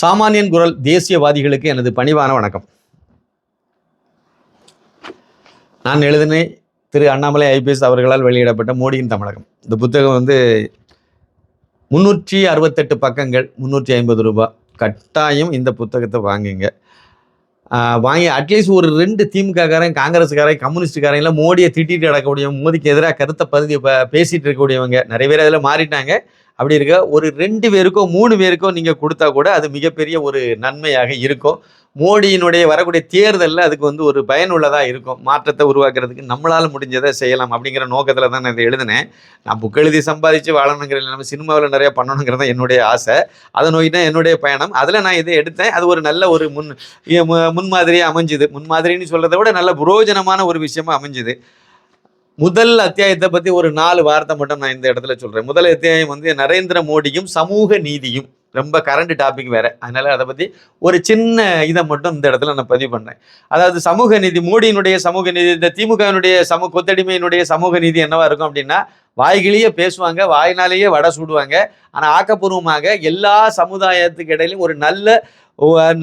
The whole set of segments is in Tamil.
சாமானியன் குரல் தேசியவாதிகளுக்கு எனது பணிவான வணக்கம். நான் எழுதினேன் திரு அண்ணாமலை ஐபிஎஸ் அவர்களால் வெளியிடப்பட்ட மோடியின் தமிழகம். இந்த புத்தகம் வந்து முந்நூற்றி அறுபத்தெட்டு பக்கங்கள் முந்நூற்றி ஐம்பது ரூபாய் கட்டாயம் இந்த புத்தகத்தை வாங்குங்க. வாங்கி அட்லீஸ்ட் ஒரு ரெண்டு திமுககாரன் காங்கிரஸுக்காரன் கம்யூனிஸ்டுக்காரன் இல்லை மோடியை திட்டிட்டு நடக்கக்கூடிய மோடிக்கு எதிராக கருத்தை பதிவு பேசிகிட்டு இருக்கக்கூடியவங்க. நிறைய பேர் அதில் மாறிட்டாங்க. அப்படி இருக்க ஒரு ரெண்டு பேருக்கோ மூணு பேருக்கோ நீங்கள் கொடுத்தா கூட அது மிகப்பெரிய ஒரு நன்மையாக இருக்கும். மோடியினுடைய வரக்கூடிய தேர்தலில் அதுக்கு வந்து ஒரு பயனுள்ளதாக இருக்கும். மாற்றத்தை உருவாக்குறதுக்கு நம்மளால் முடிஞ்சதை செய்யலாம் அப்படிங்கிற நோக்கத்தில் தான் நான் இதை எழுதினேன். நான் புக் எழுதி சம்பாதிச்சு வாழணுங்கிற நம்ம சினிமாவில் நிறைய பண்ணணுங்கிறது தான் என்னுடைய ஆசை. அதை நோக்கி தான் என்னுடைய பயணம். அதில் நான் இதை எடுத்தேன். அது ஒரு நல்ல ஒரு முன் முன்மாதிரியாக அமைஞ்சுது. முன்மாதிரின்னு சொல்கிறத விட நல்ல புரோஜனமான ஒரு விஷயமா அமைஞ்சுது. முதல் அத்தியாயத்தை பற்றி ஒரு நாலு வார்த்தை மட்டும் நான் இந்த இடத்துல சொல்கிறேன் முதல் அத்தியாயம் வந்து நரேந்திர மோடியும் சமூக நீதியும். ரொம்ப கரண்ட் டாபிக் வேற. அதனால அதை பற்றி ஒரு சின்ன இதை மட்டும் இந்த இடத்துல நான் பதிவு பண்ணேன் அதாவது சமூக நீதி மோடியினுடைய சமூக நீதி இந்த திமுகவினுடைய சமூக கொத்தடிமையினுடைய சமூக நீதி என்னவா இருக்கும் அப்படின்னா வாய்கிலேயே பேசுவாங்க வாயினாலேயே வடை சுடுவாங்க. ஆனால் ஆக்கப்பூர்வமாக எல்லா சமுதாயத்துக்கு இடையிலும் ஒரு நல்ல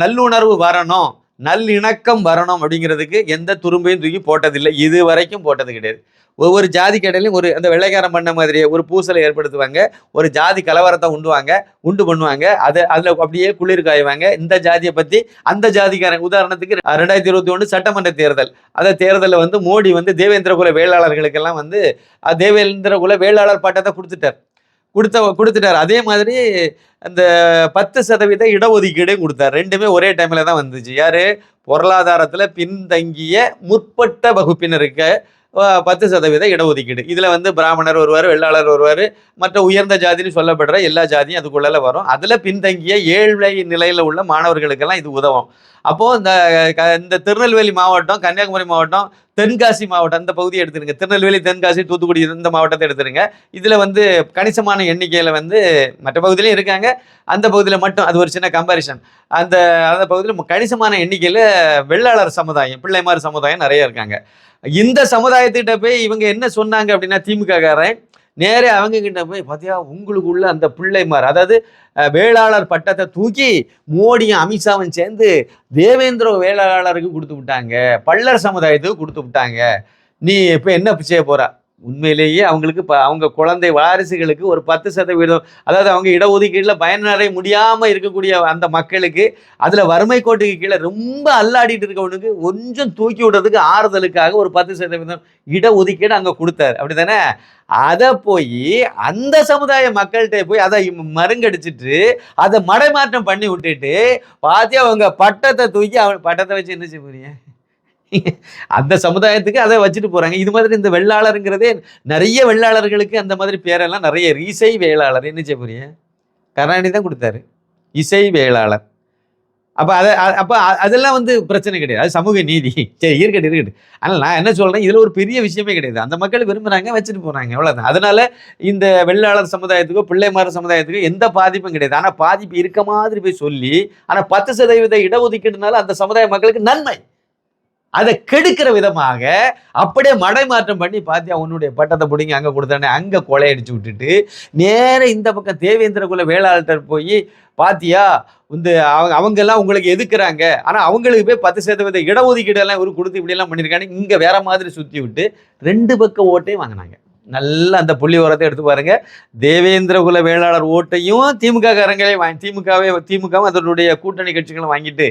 நல்லுணர்வு வரணும். நல்லிணக்கம் வரணும் அப்படிங்கிறதுக்கு எந்த துரும்பையும் தூக்கி போட்டதில்லை. இது வரைக்கும் போட்டது கிடையாது. ஒவ்வொரு ஜாதி கடையிலையும் ஒரு அந்த வெள்ளைக்காரன் பண்ண மாதிரியே ஒரு பூசலை ஏற்படுத்துவாங்க. ஒரு ஜாதி கலவரத்தை உண்டுவாங்க உண்டு பண்ணுவாங்க. அதை அதில் அப்படியே குளிர் காய்வாங்க. இந்த ஜாதியை பற்றி அந்த ஜாதிக்காரன் உதாரணத்துக்கு ரெண்டாயிரத்தி இருபத்தி ஒன்று சட்டமன்ற தேர்தல். அந்த தேர்தலில் வந்து மோடி வந்து தேவேந்திர குல வேளாளர்களுக்கெல்லாம் வந்து தேவேந்திர குல வேளாளர் பட்டத்தை கொடுத்துட்டார். கொடுத்த கொடுத்துட்டார். அதே மாதிரி அந்த பத்து சதவீத இடஒதுக்கீடையும் கொடுத்தார். ரெண்டுமே ஒரே டைமில் தான் வந்துச்சு. யார்? பொருளாதாரத்தில் பின்தங்கிய முற்பட்ட வகுப்பினருக்கு பத்து சதவீத இடஒதுக்கீடு. இதில் வந்து பிராமணர் வருவார் வெள்ளாளர் வருவார் மற்ற உயர்ந்த ஜாதின்னு சொல்லப்படுற எல்லா ஜாதியும் அதுக்குள்ளே வரும். அதில் பின்தங்கிய ஏழ்மை நிலையில் உள்ள மாணவர்களுக்கெல்லாம் இது உதவும். அப்போது இந்த க- இந்த திருநெல்வேலி மாவட்டம் கன்னியாகுமரி மாவட்டம் தென்காசி மாவட்டம் அந்த பகுதியை எடுத்துருங்க. திருநெல்வேலி தென்காசி தூத்துக்குடி இந்த மாவட்டத்தை எடுத்துருங்க. இதில் வந்து கணிசமான எண்ணிக்கையில் வந்து மற்ற பகுதியிலையும் இருக்காங்க. அந்த பகுதியில் மட்டும் அது ஒரு சின்ன கம்பாரிசன் அந்த அந்த பகுதியில் கணிசமான எண்ணிக்கையில் வெள்ளாளர் சமுதாயம் பிள்ளைமார் சமுதாயம் நிறைய இருக்காங்க. இந்த சமுதாயத்திட்ட போய் இவங்க என்ன சொன்னாங்க அப்படின்னா திமுககாரன் நேரே அவங்க கிட்ட போய் பார்த்தியா உங்களுக்குள்ள அந்த பிள்ளைமார் அதாவது வேளாளர் பட்டத்தை தூக்கி மோடியும் அமித்ஷாவும் சேர்ந்து தேவேந்திர வேளாளருக்கு கொடுத்து விட்டாங்க பல்லர் சமுதாயத்துக்கு கொடுத்து விட்டாங்க. நீ இப்போ என்ன செய்ய போகிற உண்மையிலேயே அவங்களுக்கு இப்போ அவங்க குழந்தை வாரிசுகளுக்கு ஒரு பத்து சதவீதம் அதாவது அவங்க இடஒதுக்கீட்டில் பயனடைய முடியாமல் இருக்கக்கூடிய அந்த மக்களுக்கு அதில் வறுமை கோட்டுக்கு கீழே ரொம்ப அல்லாடிட்டு இருக்கவனுக்கு கொஞ்சம் தூக்கி விடுறதுக்கு ஆறுதலுக்காக ஒரு பத்து சதவீதம் இடஒதுக்கீடு அங்கே கொடுத்தாரு. அப்படி தானே அதை போய் அந்த சமுதாய மக்கள்கிட்ட போய் அதை மருங்கடிச்சிட்டு அதை மடைமாற்றம் பண்ணி விட்டுட்டு பாத்தியா அவங்க பட்டத்தை தூக்கி அவன் பட்டத்தை வச்சு என்ன செய்ய போறீங்க? அந்த சமுதாயத்துக்கு அதை வச்சுட்டு போறாங்க. இது மாதிரி இந்த வெள்ளாளருங்கிறதே நிறைய வெள்ளாளர்களுக்கு அந்த மாதிரி பேரெல்லாம் நிறைய இசை வேளாளர் என்ன செய்ய புரிய கருணாநிதி தான் கொடுத்தாரு. இசை வேளாளர். அப்போ அதை அப்போ அதெல்லாம் வந்து பிரச்சனை கிடையாது. அது சமூக நீதி. சரி இருக்கட்டும் இருக்கட்டும். ஆனால் நான் என்ன சொல்கிறேன் இதில் ஒரு பெரிய விஷயமே கிடையாது. அந்த மக்கள் விரும்புகிறாங்க வச்சுட்டு போகிறாங்க அவ்வளோதான் அதனால இந்த வெள்ளாளர் சமுதாயத்துக்கோ பிள்ளைமார சமுதாயத்துக்கோ எந்த பாதிப்பும் கிடையாது. ஆனால் பாதிப்பு இருக்க மாதிரி போய் சொல்லி ஆனால் பத்து சதவீத இடஒதுக்கீடுனால அந்த சமுதாய மக்களுக்கு நன்மை. அதை கெடுக்கிற விதமாக அப்படியே மடைமாற்றம் பண்ணி பார்த்தியா உன்னுடைய பட்டத்தை பிடிங்கி அங்கே கொடுத்தானே அங்கே கொலையடிச்சு விட்டுட்டு நேராக இந்த பக்கம் தேவேந்திரகுல வேளாளர் போய் பாத்தியா இந்த அவங்க அவங்கெல்லாம் உங்களுக்கு எதுக்குறாங்க? ஆனால் அவங்களுக்கு போய் பத்து சதவீத இடஒதுக்கீடு எல்லாம் இவரு கொடுத்து இப்படியெல்லாம் பண்ணியிருக்காங்க இங்கே வேற மாதிரி சுற்றி விட்டு ரெண்டு பக்கம் ஓட்டையும் வாங்கினாங்க. நல்ல அந்த புள்ளி உரத்தை எடுத்து பாருங்க. தேவேந்திரகுல வேளாளர் ஓட்டையும் திமுக காரங்களே வாங்கி திமுகவே திமுகவும் அதனுடைய கூட்டணி கட்சிகளும் வாங்கிட்டு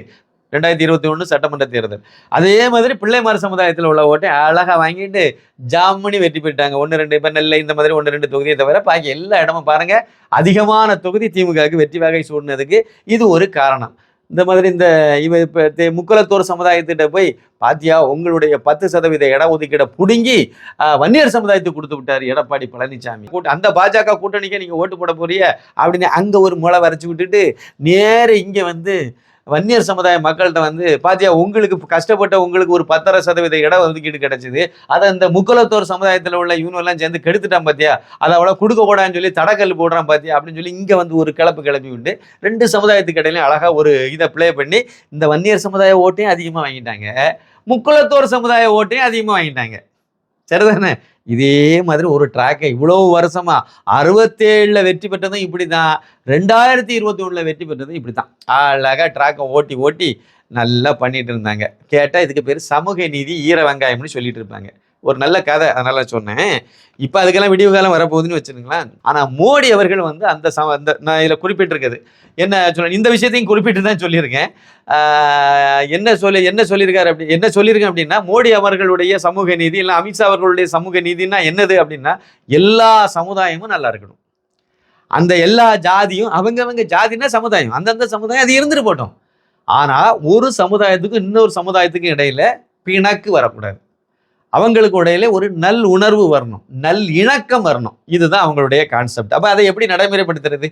ரெண்டாயிரத்தி இருபத்தி ஒன்று சட்டமன்ற தேர்தல். அதே மாதிரி பிள்ளைமார் சமுதாயத்தில் உள்ள ஓட்டை அழகாக வாங்கிட்டு ஜாமணி வெற்றி பெற்றாங்க. ஒன்று ரெண்டு இப்போ நெல்லை இந்த மாதிரி ஒன்று ரெண்டு தொகுதியை தவிர பாக்கி எல்லா இடமும் பாருங்கள் அதிகமான தொகுதி திமுகவுக்கு வெற்றி வகை சூடினதுக்கு இது ஒரு காரணம். இந்த மாதிரி இந்த இவ இப்போ முக்குலத்தோர் சமுதாயத்திட்ட போய் பாத்தியா உங்களுடைய பத்து சதவீத இட ஒதுக்கீடை பிடுங்கி வன்னியர் சமுதாயத்துக்கு கொடுத்து விட்டார் எடப்பாடி பழனிசாமி கூட்ட- அந்த பாஜக கூட்டணிக்கே நீங்கள் ஓட்டு போட போறிய அப்படின்னு அங்கே ஒரு முளை வரைச்சி விட்டுட்டு நேர இங்கே வந்து வன்னியர் சமுதாய மக்கள்கிட்ட வந்து பாத்தியா உங்களுக்கு கஷ்டப்பட்ட உங்களுக்கு ஒரு பத்தரை சதவீத இடம் ஒதுக்கீடு கிடைச்சிது. அதை இந்த முக்கலத்தோர் சமுதாயத்தில் உள்ள இவனெல்லாம் சேர்ந்து கெடுத்துட்டான் பாத்தியா? அதை அவ்வளோ கொடுக்க கூடாதுன்னு சொல்லி தடக்கல் போடுறான் பாத்தியா? அப்படின்னு சொல்லி இங்கே வந்து ஒரு கிளப்பு கிளப்பி உண்டு. ரெண்டு சமுதாயத்துக்கு இடையிலையும் அழகாக ஒரு இதை ப்ளே பண்ணி இந்த வன்னியர் சமுதாய ஓட்டையும் அதிகமாக வாங்கிட்டாங்க. முக்குளத்தோர் சமுதாய ஓட்டையும் அதிகமாக வாங்கிட்டாங்க. சரிதானே? இதே மாதிரி ஒரு ட்ராக்கை இவ்வளோ வருஷமா அறுபத்தேழில் வெற்றி பெற்றதும் இப்படி தான் ரெண்டாயிரத்தி இருபத்தி ஒன்றில் வெற்றி பெற்றதும் இப்படி தான் அழகாக ட்ராக்கை ஓட்டி ஓட்டி நல்லா பண்ணிட்டு இருந்தாங்க. கேட்டால் இதுக்கு பேர் சமூக நீதி ஈர வெங்காயம்னு சொல்லிட்டு இருப்பாங்க. ஒரு நல்ல கதை அதனால சொன்னேன். இப்போ அதுக்கெல்லாம் விடிவு காலம் வரப்போகுதுன்னு வச்சுருங்களேன் ஆனால் மோடி அவர்கள் வந்து அந்த சம அந்த நான் இதில் குறிப்பிட்டிருக்குது. என்ன சொல்ல இந்த விஷயத்தையும் குறிப்பிட்டு தான் சொல்லியிருக்கேன். என்ன சொல்லி என்ன சொல்லியிருக்காரு அப்படி என்ன சொல்லியிருக்கேன் அப்படின்னா மோடி அவர்களுடைய சமூக நீதி இல்லை அமித்ஷா அவர்களுடைய சமூக நீதினா என்னது அப்படின்னா எல்லா சமுதாயமும் நல்லா இருக்கணும். அந்த எல்லா ஜாதியும் அவங்கவங்க ஜாதினா சமுதாயம். அந்தந்த சமுதாயம் அது இருந்துட்டு போட்டோம். ஆனால் ஒரு சமுதாயத்துக்கும் இன்னொரு சமுதாயத்துக்கும் இடையில பிணக்கு வரக்கூடாது. அவங்களுக்கு இடையில ஒரு நல் உணர்வு வரணும் நல் இணக்கம் வரணும். இதுதான் அவங்களுடைய கான்செப்ட் அப்போ அதை எப்படி நடைமுறைப்படுத்துறது?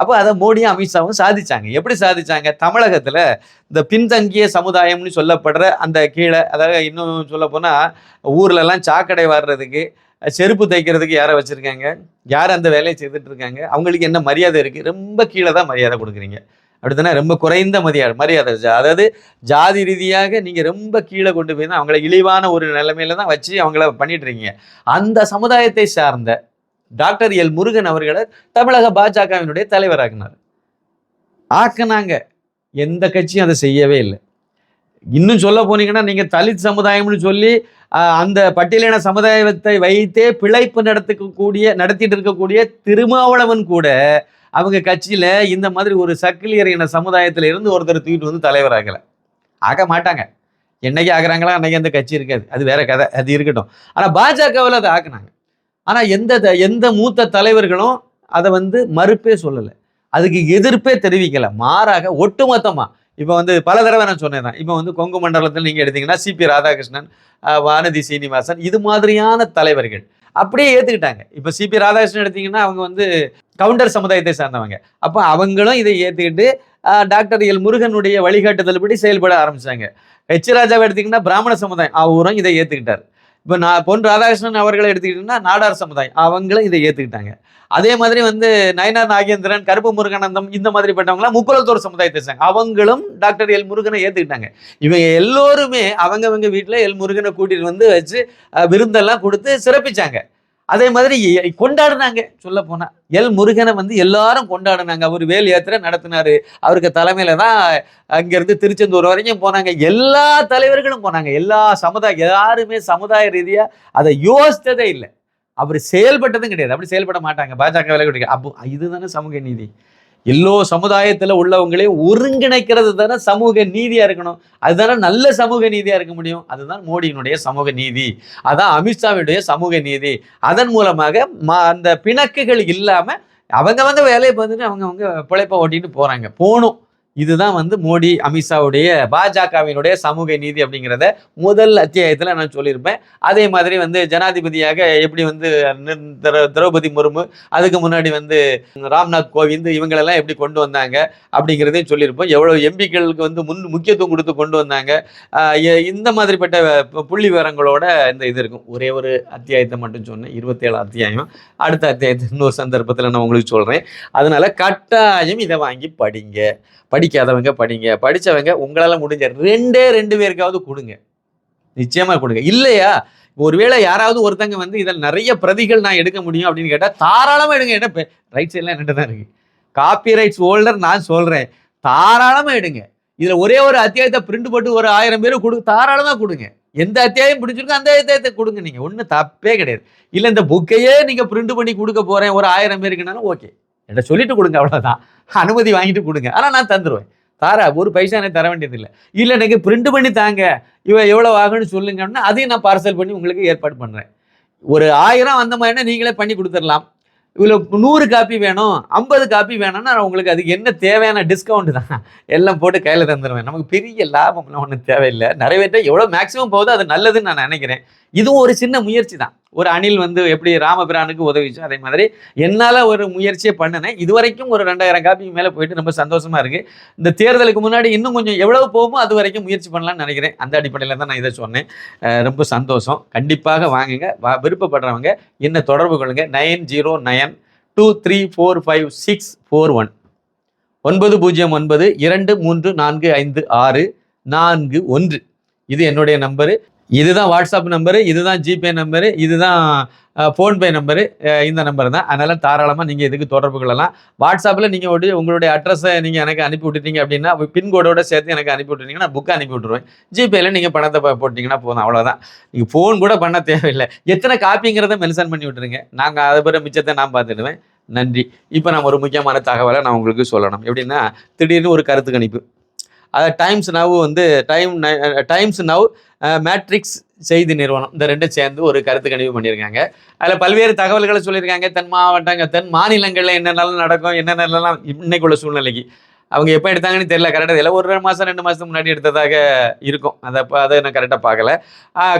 அப்போ அதை மோடியும் அமித்ஷாவும் சாதிச்சாங்க. எப்படி சாதிச்சாங்க? தமிழகத்தில் இந்த பின்தங்கிய சமுதாயம்னு சொல்லப்படுற அந்த கீழே அதாவது இன்னும் சொல்ல போனால் ஊர்லெல்லாம் சாக்கடை வர்றதுக்கு செருப்பு தைக்கிறதுக்கு யாரை வச்சுருக்காங்க? யார் அந்த வேலையை செய்துட்டு இருக்காங்க? அவங்களுக்கு என்ன மரியாதை இருக்குது ரொம்ப கீழே தான் மரியாதை கொடுக்குறீங்க. அப்படித்தானே? ரொம்ப குறைந்த மரியாதை மரியாதை அதாவது ஜாதி ரீதியாக நீங்கள் ரொம்ப கீழே கொண்டு போய் தான் அவங்கள இழிவான ஒரு நிலைமையில தான் வச்சு அவங்கள பண்ணிட்டு இருக்கீங்க அந்த சமுதாயத்தை சார்ந்த டாக்டர் எல் முருகன் அவர்களை தமிழக பாஜகவினுடைய தலைவராக்குனார். ஆக்குனாங்க. எந்த கட்சியும் அதை செய்யவே இல்லை. இன்னும் சொல்ல போனீங்கன்னா நீங்கள் தலித் சமுதாயம்னு சொல்லி அந்த பட்டியலின சமுதாயத்தை வைத்தே பிழைப்பு நடத்துக்கக்கூடிய நடத்திட்டு இருக்கக்கூடிய திருமாவளவன் கூட அவங்க கட்சியில் இந்த மாதிரி ஒரு சக்கிலியர் இன சமுதாயத்தில் இருந்து ஒருத்தர் தூக்கிட்டு வந்து தலைவராகலை ஆக மாட்டாங்க. என்னைக்கு ஆகிறாங்களா அன்னைக்கு அந்த கட்சி இருக்காது. அது வேற கதை. அது இருக்கட்டும். ஆனால் பாஜகவில் அதை ஆக்குனாங்க. ஆனால் எந்த த- எந்த மூத்த தலைவர்களும் அதை வந்து மறுப்பே சொல்லலை. அதுக்கு எதிர்ப்பே தெரிவிக்கலை. மாறாக ஒட்டுமொத்தமாக இப்போ வந்து பல தடவை நான் சொன்னேன் தான் இப்போ வந்து கொங்கு மண்டலத்தில் நீங்கள் எடுத்தீங்கன்னா சிபி ராதாகிருஷ்ணன் வானதி சீனிவாசன் இது மாதிரியான தலைவர்கள் அப்படியே ஏற்றுக்கிட்டாங்க இப்போ சிபி ராதாகிருஷ்ணன் எடுத்தீங்கன்னா அவங்க வந்து கவுண்டர் சமுதாயத்தை சார்ந்தவங்க. அப்போ அவங்களும் இதை ஏற்றுக்கிட்டு டாக்டர் எல் முருகனுடைய வழிகாட்டுதல்படி செயல்பட ஆரம்பிச்சாங்க. ஹெச் ராஜாவை எடுத்தீங்கன்னா பிராமண சமுதாயம் அவரும் இதை ஏற்றுக்கிட்டார் இப்போ நான் பொன் ராதாகிருஷ்ணன் அவர்களை எடுத்துக்கிட்டிங்கன்னா நாடார் சமுதாயம். அவங்களும் இதை ஏற்றுக்கிட்டாங்க அதே மாதிரி வந்து நயனார் நாகேந்திரன் கருப்பு முருகானந்தம் இந்த மாதிரிப்பட்டவங்களாம் முக்குலத்தோர் சமுதாயத்தை சேர்ந்தாங்க அவங்களும் டாக்டர் எல் முருகனை ஏற்றுக்கிட்டாங்க இவங்க எல்லோருமே அவங்கவங்க வீட்டில் எல் முருகனை கூட்டிகிட்டு வந்து வச்சு விருந்தெல்லாம் கொடுத்து சிறப்பிச்சாங்க. அதே மாதிரி கொண்டாடினாங்க கொண்டாடுனாங்க. சொல்ல போனா எல் முருகனை வந்து எல்லாரும் கொண்டாடுனாங்க. அவர் வேல் யாத்திரை நடத்தினாரு. அவருக்கு தலைமையில தான் அங்கிருந்து திருச்செந்தூர் வரைக்கும் போனாங்க. எல்லா தலைவர்களும் போனாங்க. எல்லா சமுதாய யாருமே சமுதாய ரீதியா அதை யோசித்ததே இல்லை. அவர் செயல்பட்டதும் கிடையாது. அப்படி செயல்பட மாட்டாங்க. பாஜக விலை கிடையாது அப்போ இதுதானே சமூக நீதி. எல்லோ சமுதாயத்தில் உள்ளவங்களையும் ஒருங்கிணைக்கிறது தானே சமூக நீதியாக இருக்கணும். அதுதானே நல்ல சமூக நீதியாக இருக்க முடியும். அதுதான் மோடியினுடைய சமூக நீதி. அதான் அமித்ஷாவினுடைய சமூக நீதி. அதன் மூலமாக அந்த பிணக்குகள் இல்லாமல் அவங்க வந்து வேலையை பார்த்துட்டு அவங்கவுங்க பிழைப்பை பிழைப்ப ஓட்டிட்டு போகணும். இதுதான் வந்து மோடி அமித்ஷாவுடைய பாஜகவினுடைய சமூக நீதி அப்படிங்கிறத முதல் அத்தியாயத்தில் நான் சொல்லியிருப்பேன். அதே மாதிரி வந்து ஜனாதிபதியாக எப்படி வந்து திர- திரௌபதி முர்மு அதுக்கு முன்னாடி வந்து ராம்நாத் கோவிந்த் இவங்களெல்லாம் எப்படி கொண்டு வந்தாங்க அப்படிங்கிறதையும் சொல்லியிருப்போம். எவ்வளோ எம்பிக்களுக்கு வந்து முன் முக்கியத்துவம் கொடுத்து கொண்டு வந்தாங்க. இந்த மாதிரிப்பட்ட புள்ளி விவரங்களோட இந்த இது இருக்கும். ஒரே ஒரு அத்தியாயத்தை மட்டும் சொன்னேன். இருபத்தேழு அத்தியாயம். அடுத்த அத்தியாயத்தை இன்னொரு சந்தர்ப்பத்தில் நான் உங்களுக்கு சொல்கிறேன் அதனால கட்டாயம் இதை வாங்கி படிங்க. படி படிக்காதவங்க படிங்க. படிச்சவங்க உங்களால் முடிஞ்ச ரெண்டே ரெண்டு பேருக்காவது கொடுங்க. நிச்சயமாக கொடுங்க. இல்லையா? ஒருவேளை யாராவது ஒருத்தங்க வந்து இதில் நிறைய பிரதிகள் நான் எடுக்க முடியும் அப்படின்னு கேட்டால் தாராளமாக எடுங்க. என்ன ரைட் சைட்லாம் என்னட்டு தான் இருக்குது காப்பி ரைட்ஸ் ஹோல்டர் நான் சொல்கிறேன் தாராளமாக எடுங்க. இதில் ஒரே ஒரு அத்தியாயத்தை பிரிண்ட் போட்டு ஒரு ஆயிரம் பேர் கொடு தாராளமாக கொடுங்க. எந்த அத்தியாயம் பிடிச்சிருக்கோ அந்த அத்தியாயத்தை கொடுங்க. நீங்கள் ஒன்றும் தப்பே கிடையாது. இல்லை இந்த புக்கையே நீங்கள் பிரிண்ட் பண்ணி கொடுக்க போகிறேன் ஒரு ஆயிரம் பேருக்குனாலும் ஓகே என்கிட்ட சொல்லிட்டு கொடுங்க அவ்வளோதான் அனுமதி வாங்கிட்டு கொடுங்க. ஆனால் நான் தந்துடுவேன் தாரா ஒரு பைசா எனக்கு தர வேண்டியதில்லை. இல்லை எனக்கு பிரிண்ட் பண்ணி தாங்க. இவன் எவ்வளோ ஆகும்னு சொல்லுங்க அப்படின்னா அதையும் நான் பார்சல் பண்ணி உங்களுக்கு ஏற்பாடு பண்ணுறேன் ஒரு ஆயிரம் அந்த மாதிரினா நீங்களே பண்ணி கொடுத்துடலாம். இவ்வளோ நூறு காப்பி வேணும் ஐம்பது காப்பி வேணும்னா நான் உங்களுக்கு அதுக்கு என்ன தேவையான டிஸ்கவுண்ட் தான். எல்லாம் போட்டு கையில் தந்துடுவேன் நமக்கு பெரிய லாபம்லாம் ஒன்றும் தேவையில்லை. நிறைவேற்ற எவ்வளோ மேக்ஸிமம் போகுதோ அது நல்லதுன்னு நான் நினைக்கிறேன். இதுவும் ஒரு சின்ன முயற்சி தான். ஒரு அணில் வந்து எப்படி ராமபிரானுக்கு உதவிச்சோ அதே மாதிரி என்னால் ஒரு முயற்சியை பண்ணினேன். இது வரைக்கும் ஒரு ரெண்டாயிரம் காப்பிக்கு மேலே போயிட்டு ரொம்ப சந்தோஷமாக இருக்குது இந்த தேர்தலுக்கு முன்னாடி இன்னும் கொஞ்சம் எவ்வளவு போகுமோ அது வரைக்கும் முயற்சி பண்ணலாம்னு நினைக்கிறேன். அந்த அடிப்படையில் தான் நான் இதை சொன்னேன். ரொம்ப சந்தோஷம். கண்டிப்பாக வாங்குங்க. வா- விருப்பப்படுறவங்க என்ன தொடர்பு கொள்ளுங்க. Nine zero nine two three four five six four one. ஒன்பது பூஜ்ஜியம் ஒன்பது இரண்டு மூன்று நான்கு ஐந்து ஆறு நான்கு ஒன்று. இது என்னுடைய நம்பரு. இதுதான் வாட்ஸ்அப் நம்பரு இதுதான் ஜிபே நம்பரு இதுதான் ஃபோன்பே நம்பரு இந்த நம்பர் தான். அதனால் தாராளமாக நீங்கள் இதுக்கு தொடர்பு கொள்ளலாம். வாட்ஸ்அப்பில் நீங்கள் ஒரு உங்களுடைய அட்ரஸை நீங்கள் எனக்கு அனுப்பி விட்டுட்டீங்க அப்படின்னா பின்கோடோட சேர்த்து எனக்கு அனுப்பி விட்டுட்டீங்கன்னா புக்கை அனுப்பி விட்டுருவேன். ஜிபேயில் நீங்கள் பணத்தை போட்டிங்கன்னா போதும் அவ்வளோதான் நீங்கள் ஃபோன் கூட பண்ண தேவையில்லை. எத்தனை காப்பிங்கிறத மென்ஷன் பண்ணி விட்டுருங்க. நாங்கள் அதை பிறகு மிச்சத்தை நான் பார்த்துடுவேன். நன்றி. இப்போ நான் ஒரு முக்கியமான தகவலை நான் உங்களுக்கு சொல்லணும். எப்படின்னா திடீர்னு ஒரு கருத்து கணிப்பு. டைம்ஸ் நவ் வந்து டைம் டைம்ஸ் நவ் மேட்ரிக்ஸ் செய்தி நிறுவனம். இந்த ரெண்டும் சேர்ந்து ஒரு கருத்து கணிப்பு பண்ணியிருக்காங்க. அதில் பல்வேறு தகவல்களை சொல்லியிருக்காங்க. தென் மாவட்டங்கள் தென் மாநிலங்களில் என்னென்னலாம் நடக்கும் என்னென்னலாம் இன்னைக்குள்ள சூழ்நிலைக்கு. அவங்க எப்போ எடுத்தாங்கன்னு தெரியல. கரெக்டாக தெரியல. ஒரு ரெண்டு மாதம் ரெண்டு மாதத்துக்கு முன்னாடி எடுத்ததாக இருக்கும். அதை அப்போ அதை நான் கரெக்டாக பார்க்கல.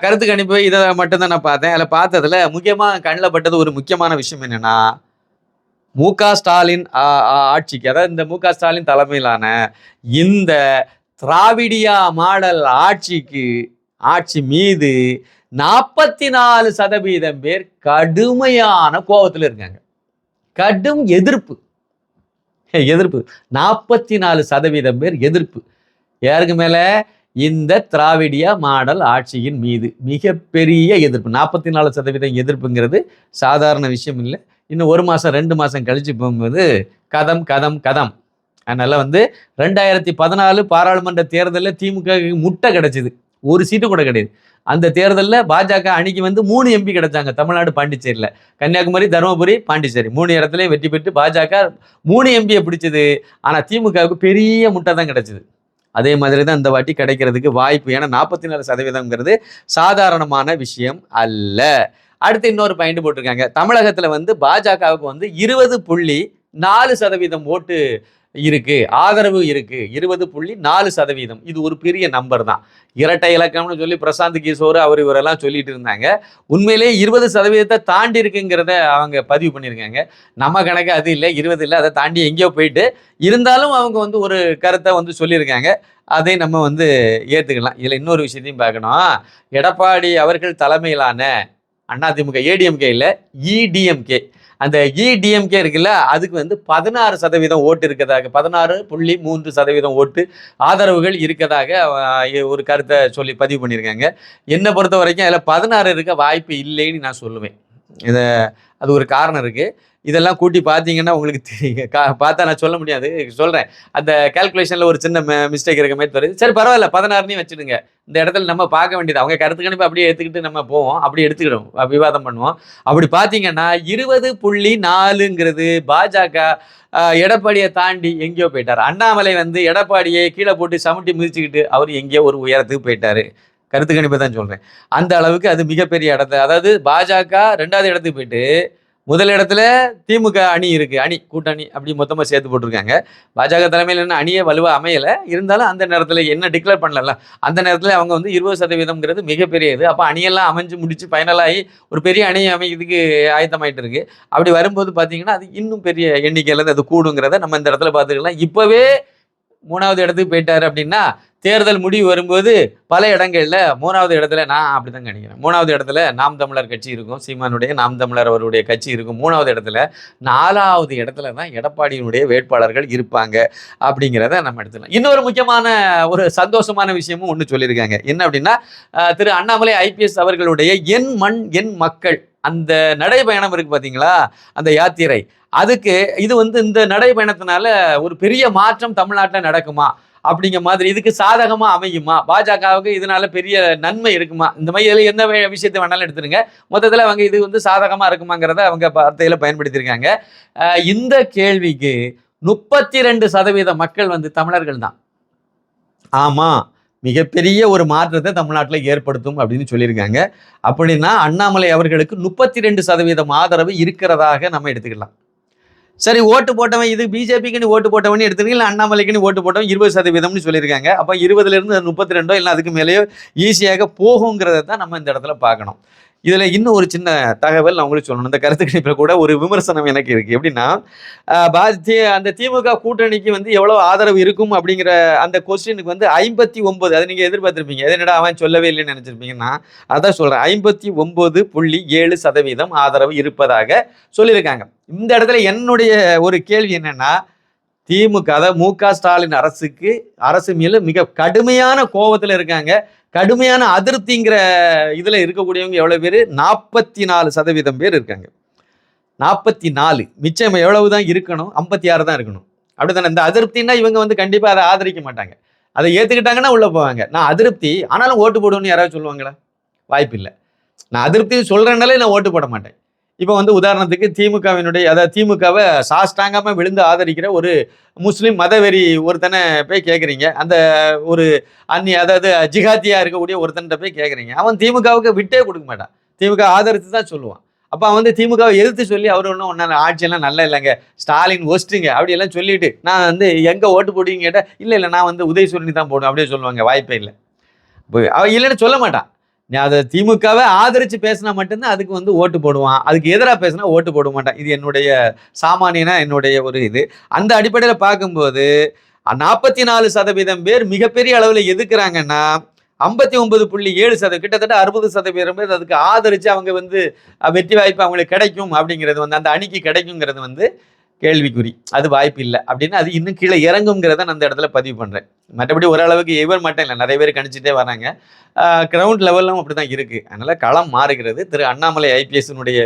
கருத்து கணிப்பு இதை மட்டும்தான் நான் பார்த்தேன். அதில் பார்த்ததில் முக்கியமாக கண்ணில் பட்டது ஒரு முக்கியமான விஷயம் என்னென்னா மு க ஸ்டாலின் ஆ- ஆட்சிக்கு அதாவது இந்த மு க ஸ்டாலின் தலைமையிலான இந்த திராவிடியா மாடல் ஆட்சிக்கு ஆட்சி மீது நாற்பத்தி நாலு சதவீதம் பேர் கடுமையான கோபத்தில் இருக்காங்க. கடும் எதிர்ப்பு. எதிர்ப்பு. நாற்பத்தி நாலு சதவீதம் பேர் எதிர்ப்பு. யாருக்கு மேலே? இந்த திராவிடியா மாடல் ஆட்சியின் மீது மிகப்பெரிய எதிர்ப்பு. நாற்பத்தி நாலு சதவீதம் எதிர்ப்புங்கிறது சாதாரண விஷயம் இல்லை. இன்னும் ஒரு மாதம் ரெண்டு மாதம் கழிச்சு போகும்போது கதம் கதம் கதம். அதனால் வந்து ரெண்டாயிரத்தி பதினாலு பாராளுமன்ற தேர்தலில் திமுக முட்டை கிடச்சிது. ஒரு சீட்டு கூட கிடையாது. அந்த தேர்தலில் பாஜக அணிக்கு வந்து மூணு எம்பி கிடைச்சாங்க தமிழ்நாடு பாண்டிச்சேரியில். கன்னியாகுமரி தருமபுரி பாண்டிச்சேரி. மூணு இடத்துலையும் வெற்றி பெற்று பாஜக மூணு எம்பியை பிடிச்சது. ஆனால் திமுகவுக்கு பெரிய முட்டை தான் கிடச்சிது. அதே மாதிரி தான் இந்த வாட்டி கிடைக்கிறதுக்கு வாய்ப்பு. ஏன்னா நாற்பத்தி நாலு சதவீதம்ங்கிறது சாதாரணமான விஷயம் அல்ல. அடுத்து இன்னொரு பாயிண்ட் போட்டிருக்காங்க. தமிழகத்தில் வந்து பாஜகவுக்கு வந்து இருபது புள்ளி நாலு சதவீதம் ஓட்டு இருக்கு ஆதரவு இருக்கு. இருபது புள்ளி நாலு சதவீதம். இது ஒரு பெரிய நம்பர் தான். இரட்டை இலக்கம்னு சொல்லி பிரசாந்த் கிஷோர் அவர் இவரெல்லாம் சொல்லிட்டு இருந்தாங்க. உண்மையிலேயே இருபது சதவீதத்தை தாண்டி இருக்குங்கிறத அவங்க பதிவு பண்ணியிருக்காங்க. நம்ம கணக்கு அது இல்லை இருபது இல்லை அதை தாண்டி எங்கேயோ போயிட்டு இருந்தாலும் அவங்க வந்து ஒரு கருத்தை வந்து சொல்லியிருக்காங்க. அதை நம்ம வந்து ஏற்றுக்கலாம் இதில் இன்னொரு விஷயத்தையும் பார்க்கணும். எடப்பாடி அவர்கள் தலைமையிலான அதிமுக ஏடிஎம்கே இல்லை இடிஎம்கே அந்த இடிஎம்கே இருக்குல்ல அதுக்கு வந்து பதினாறு சதவீதம் ஓட்டு இருக்கதாக பதினாறு புள்ளி மூன்று சதவீதம் ஓட்டு ஆதரவுகள் இருக்கதாக ஒரு கருத்தை சொல்லி பதிவு பண்ணியிருக்காங்க. என்னை பொறுத்த வரைக்கும் அதில் பதினாறு இருக்க வாய்ப்பு இல்லைன்னு நான் சொல்லுவேன். இதை அது ஒரு காரணம் இருக்குது இதெல்லாம் கூட்டி பார்த்தீங்கன்னா உங்களுக்கு தெரியுங்க. கா பார்த்தா நான் சொல்ல முடியாது. சொல்கிறேன் அந்த கால்குலேஷனில் ஒரு சின்ன மிஸ்டேக் இருக்க மாதிரி தெரியுது சரி பரவாயில்ல. பதினாறுனே வச்சுடுங்க. இந்த இடத்துல நம்ம பார்க்க வேண்டியது. அவங்க கருத்து கணிப்பு அப்படியே எடுத்துக்கிட்டு நம்ம போவோம். அப்படி எடுத்துக்கிடும் விவாதம் பண்ணுவோம். அப்படி பார்த்தீங்கன்னா இருபது புள்ளி நாலுங்கிறது பாஜக எடப்பாடியை தாண்டி எங்கேயோ போயிட்டார். அண்ணாமலை வந்து எடப்பாடியை கீழே போட்டு சமுட்டி மிதிச்சுக்கிட்டு அவர் எங்கேயோ ஒரு உயரத்துக்கு போயிட்டார். கருத்து கணிப்பை தான் சொல்கிறேன் அந்த அளவுக்கு அது மிகப்பெரிய இடத்துல அதாவது பாஜக ரெண்டாவது இடத்துக்கு போயிட்டு முதல் இடத்துல திமுக அணி இருக்குது அணி கூட்டணி அப்படி மொத்தமாக சேர்த்து போட்டிருக்காங்க. பாஜக தலைமையில் என்ன அணியை வலுவாக அமையலை. இருந்தாலும் அந்த நேரத்தில் என்ன டிக்ளேர் பண்ணல. அந்த நேரத்தில் அவங்க வந்து இருபது சதவீதம்ங்கிறது மிகப்பெரிய இது. அப்போ அணியெல்லாம் அமைஞ்சு முடித்து ஃபைனலாகி ஒரு பெரிய அணி அமைக்கிறதுக்கு ஆயத்தமாயிட்டு இருக்கு. அப்படி வரும்போது பார்த்தீங்கன்னா அது இன்னும் பெரிய எண்ணிக்கையில் அது கூடுங்கிறத நம்ம இந்த இடத்துல பார்த்துக்கலாம். இப்போவே மூணாவது இடத்துக்கு போயிட்டாரு அப்படின்னா தேர்தல் முடிவு வரும்போது பல இடங்களில் மூணாவது இடத்துல நான் அப்படிதான் நினைக்கிறேன். மூணாவது இடத்துல நாம் தமிழர் கட்சி இருக்கும். சீமானுடைய நாம் தமிழர் அவருடைய கட்சி இருக்கும். மூணாவது இடத்துல நாலாவது இடத்துல தான் எடப்பாடியினுடைய வேட்பாளர்கள் இருப்பாங்க அப்படிங்கிறத நம்ம எடுத்துக்கலாம். இன்னொரு முக்கியமான ஒரு சந்தோஷமான விஷயமும் ஒன்று சொல்லியிருக்காங்க. என்ன அப்படின்னா திரு அண்ணாமலை ஐபிஎஸ் அவர்களுடைய என் மண் என் மக்கள் அந்த நடைபயணம் இருக்கு பார்த்தீங்களா அந்த யாத்திரை. அதுக்கு இது வந்து இந்த நடைபயணத்தினால ஒரு பெரிய மாற்றம் தமிழ்நாட்டில் நடக்குமா? அப்படிங்கிற மாதிரி இதுக்கு சாதகமாக அமையுமா? பாஜகவுக்கு இதனால பெரிய நன்மை இருக்குமா? இந்த மாதிரி இதுல எந்த விஷயத்தை வேணாலும் எடுத்துருங்க. மொத்தத்தில் அவங்க இது வந்து சாதகமாக இருக்குமாங்கிறத அவங்க வார்த்தையில் பயன்படுத்தியிருக்காங்க. இந்த கேள்விக்கு முப்பத்தி ரெண்டு சதவீத மக்கள் வந்து தமிழர்கள் தான். ஆமாம் மிகப்பெரிய ஒரு மாற்றத்தை தமிழ்நாட்டில் ஏற்படுத்தும் அப்படின்னு சொல்லியிருக்காங்க. அப்படின்னா அண்ணாமலை அவர்களுக்கு முப்பத்தி ரெண்டு சதவீதம் ஆதரவு இருக்கிறதாக நம்ம எடுத்துக்கலாம். சரி ஓட்டு போட்டவன் இது பிஜேபிக்குன்னு ஓட்டு போட்டவன் எடுத்துருக்கீங்க இல்லை அண்ணாமலைக்குன்னு ஓட்டு போட்டவன் இருபது சதவீதம்னு சொல்லியிருக்காங்க. அப்போ இருபதுலேருந்து முப்பத்தி ரெண்டோ இல்லை அதுக்கு மேலேயோ ஈஸியாக போகுங்கிறத தான் நம்ம இந்த இடத்துல பார்க்கணும். இதில் இன்னும் ஒரு சின்ன தகவல் நான் உங்களுக்கு சொல்லணும். இந்த கருத்து கணிப்பில் கூட ஒரு விமர்சனம் எனக்கு இருக்குது எப்படின்னா பாரதிய அந்த திமுக கூட்டணிக்கு வந்து எவ்வளோ ஆதரவு இருக்கும் அப்படிங்கிற அந்த கொஸ்டினுக்கு வந்து ஐம்பத்தி ஒன்பது அதை நீங்கள் எதிர்பார்த்துருப்பீங்க. என்னடா அவன் சொல்லவே இல்லைன்னு நினச்சிருப்பீங்கன்னா அதான் சொல்கிறேன் ஐம்பத்தி ஒம்பது புள்ளி ஏழு சதவீதம் ஆதரவு இருப்பதாக சொல்லியிருக்காங்க. இந்த இடத்துல என்னுடைய ஒரு கேள்வி என்னென்னா திமுக அதாவது மு க ஸ்டாலின் அரசுக்கு அரசு மேலும் மிக கடுமையான கோபத்தில் இருக்காங்க. கடுமையான அதிருப்திங்கிற இதில் இருக்கக்கூடியவங்க எவ்வளோ பேர்? நாற்பத்தி நாலு சதவீதம் பேர் இருக்காங்க. நாற்பத்தி நாலு மிச்சம் எவ்வளவு தான் இருக்கணும்? ஐம்பத்தி ஆறு தான் இருக்கணும். அப்படித்தானே? இந்த அதிருப்தின்னா இவங்க வந்து கண்டிப்பாக அதை ஆதரிக்க மாட்டாங்க. அதை ஏற்றுக்கிட்டாங்கன்னா உள்ளே போவாங்க. நான் அதிருப்தி. ஆனாலும் ஓட்டு போடுவேன்னு யாராவது சொல்லுவாங்களா? வாய்ப்பு இல்லை நான் அதிருப்தி சொல்கிறேன்னாலே நான் ஓட்டு போட மாட்டேன். இப்போ வந்து உதாரணத்துக்கு திமுகவினுடைய அதாவது திமுகவை சாஸ்டாங்காமல் விழுந்து ஆதரிக்கிற ஒரு முஸ்லீம் மதவெறி ஒருத்தனை போய் கேட்குறீங்க அந்த ஒரு அந்நி அதாவது ஜிகாத்தியா இருக்கக்கூடிய ஒருத்தன்ட்ட போய் கேட்குறீங்க அவன் திமுகவுக்கு விட்டே கொடுக்க மாட்டான். திமுக ஆதரித்து தான் சொல்லுவான். அப்போ அவன் வந்து திமுகவை எதிர்த்து சொல்லி அவர் ஒன்றும் ஒன்றால் ஆட்சியெல்லாம் நல்லா இல்லைங்க. ஸ்டாலின் ஒஸ்ட்டுங்க. அப்படியெல்லாம் சொல்லிட்டு நான் வந்து எங்கே ஓட்டு போடுவீங்க கேட்டால் இல்லை இல்லை நான் வந்து உதயசூரணி தான் போடுவேன் அப்படியே சொல்லுவாங்க. வாய்ப்பே இல்லை. அவன் இல்லைன்னு சொல்ல மாட்டான். அதை திமுகவை ஆதரித்து பேசினா மட்டும்தான் அதுக்கு வந்து ஓட்டு போடுவான். அதுக்கு எதிராக பேசினா ஓட்டு போட மாட்டான். இது என்னுடைய சாமானியனா என்னுடைய ஒரு இது. அந்த அடிப்படையில் பார்க்கும்போது நாற்பத்தி நாலு சதவீதம் பேர் மிகப்பெரிய அளவில் எதுக்குறாங்கன்னா ஐம்பத்தி ஒன்பது புள்ளி ஏழு சதவீதம் கிட்டத்தட்ட அறுபது சதவீதம் பேர் அதுக்கு ஆதரித்து அவங்க வந்து வெற்றி வாய்ப்பு அவங்களுக்கு கிடைக்கும் அப்படிங்கிறது வந்து அந்த அணிக்கு கிடைக்குங்கிறது வந்து கேள்விக்குறி. அது வாய்ப்பு இல்லை. அப்படின்னு அது இன்னும் கீழே இறங்குங்கிறத நான் அந்த இடத்துல பதிவு பண்ணுறேன் மற்றபடி ஓரளவுக்கு இவர் மட்டும் இல்லை நிறைய பேர் கணிச்சிட்டே வராங்க. கிரவுண்ட் லெவலும் அப்படி தான் இருக்குது அதனால் களம் மாறுகிறது. திரு அண்ணாமலை ஐபிஎஸ்னுடைய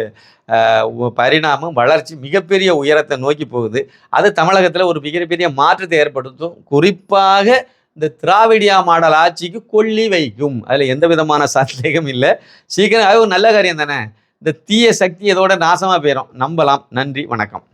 பரிணாமம் வளர்ச்சி மிகப்பெரிய உயரத்தை நோக்கி போகுது. அது தமிழகத்தில் ஒரு மிகப்பெரிய மாற்றத்தை ஏற்படுத்தும். குறிப்பாக இந்த திராவிடியா மாடல் ஆட்சிக்கு கொல்லி வைக்கும். அதில் எந்த விதமான சந்தேகம் இல்லை. சீக்கிரம் அது ஒரு நல்ல காரியம் தானே. இந்த தீய சக்தி இதோட நாசமாக போயிடும் நம்பலாம். நன்றி. வணக்கம்.